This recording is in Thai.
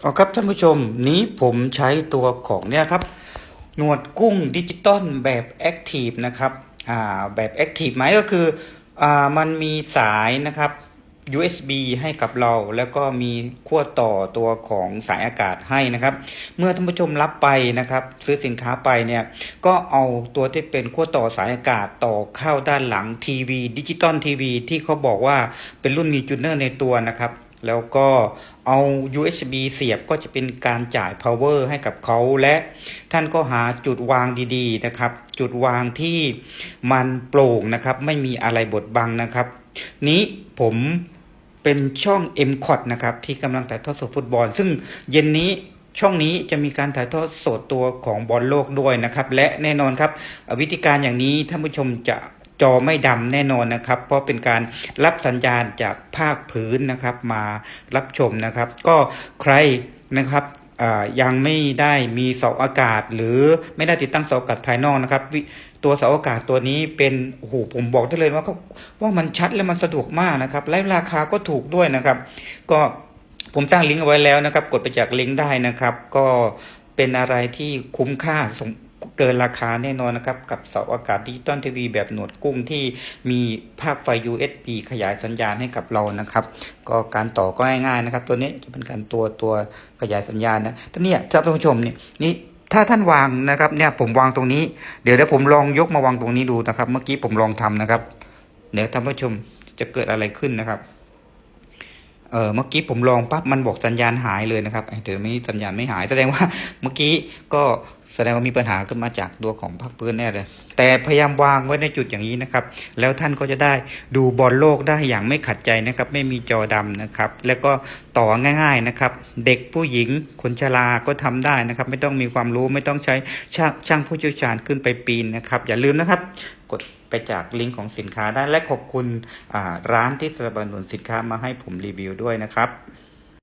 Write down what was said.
เอาครับท่านผู้ชมนี้ผมใช้ตัวของเนี่ยครับ หนวดกุ้งดิจิตอลแบบแอคทีฟนะครับอ่าแบบแอคทีฟไหมก็คืออ่ามันมีสายนะครับ USB ให้กับเราแล้วก็มีขั้วต่อตัวของสายอากาศให้นะครับ เมื่อท่านผู้ชมรับไปนะครับ ซื้อสินค้าไปเนี่ยก็เอาตัวที่เป็นขั้วต่อสายอากาศต่อเข้าด้านหลังทีวีดิจิตอลทีวีที่เขาบอกว่าเป็นรุ่นมีจูเนอร์ในตัวนะครับ แล้วก็เอา USB เสียบก็จะเป็นการจ่าย power ให้กับเขาและท่านก็หาจุดวางดีๆนะครับ จุดวางที่มันโปร่งนะครับ ไม่มีอะไรบดบังนะครับ นี้ผมเป็นช่อง m c o t นะครับ ที่กำลังถ่ายทอดสดฟุตบอล ซึ่งเย็นนี้ช่องนี้จะมีการถ่ายทอดสดตัวของบอลโลกด้วยนะครับ และแน่นอนครับ วิธีการอย่างนี้ท่านผู้ชมจะ จอไม่ดำแน่นอนนะครับ เพราะเป็นการรับสัญญาณจากภาคพื้นนะครับมารับชมนะครับ ก็ใครนะครับยังไม่ได้มีเสาอากาศ หรือไม่ได้ติดตั้งเสาอากาศภายนอกนะครับ ตัวเสาอากาศตัวนี้เป็นโอ้โหผมบอกได้เลยว่าว่ามันชัดและมันสะดวกมากนะครับ และราคาก็ถูกด้วยนะครับ ก็ผมสร้างลิงก์เอาไว้แล้วนะครับ กดไปจากลิงก์ได้นะครับ ก็เป็นอะไรที่คุ้มค่าสม เกินราคาแน่นอนนะครับ กับเสาอากาศดิจิตอลทีวีแบบหนวดกุ้งที่มีภาคไฟ USB ขยายสัญญาณให้กับเรานะครับ ก็การต่อก็ง่ายๆนะครับ ตัวนี้จะเป็นการตัวตัวขยายสัญญาณนะท่านเนี่ยท่านผู้ชมเนี่ยนี่ถ้าท่านวางนะครับเนี่ยผมวางตรงนี้เดี๋ยวเดี๋ยวผมลองยกมาวางตรงนี้ดูนะครับ เมื่อกี้ผมลองทำนะครับ เดี๋ยวท่านผู้ชมจะเกิดอะไรขึ้นนะครับเออเมื่อกี้ผมลองปั๊บมันบอกสัญญาณหายเลยนะครับเดี๋ยวนี้สัญญาณไม่หายแสดงว่าเมื่อกี้ก็ แสดงว่ามีปัญหาขึ้นมาจากตัวของภาคพื้นแน่เลยแต่พยายามวางไว้ในจุดอย่างนี้นะครับ แล้วท่านก็จะได้ดูบอลโลกได้อย่างไม่ขัดใจนะครับ ไม่มีจอดำนะครับ แล้วก็ต่อง่ายๆนะครับ เด็กผู้หญิงคนชราก็ทำได้นะครับ ไม่ต้องมีความรู้ไม่ต้องใช้ช่างช่างผู้เชี่ยวชาญขึ้นไปปีนนะครับ อย่าลืมนะครับ กดไปจากลิงก์ของสินค้าได้และขอบคุณร้านที่สนับสนุนสินค้ามาให้ผมรีวิวด้วยนะครับ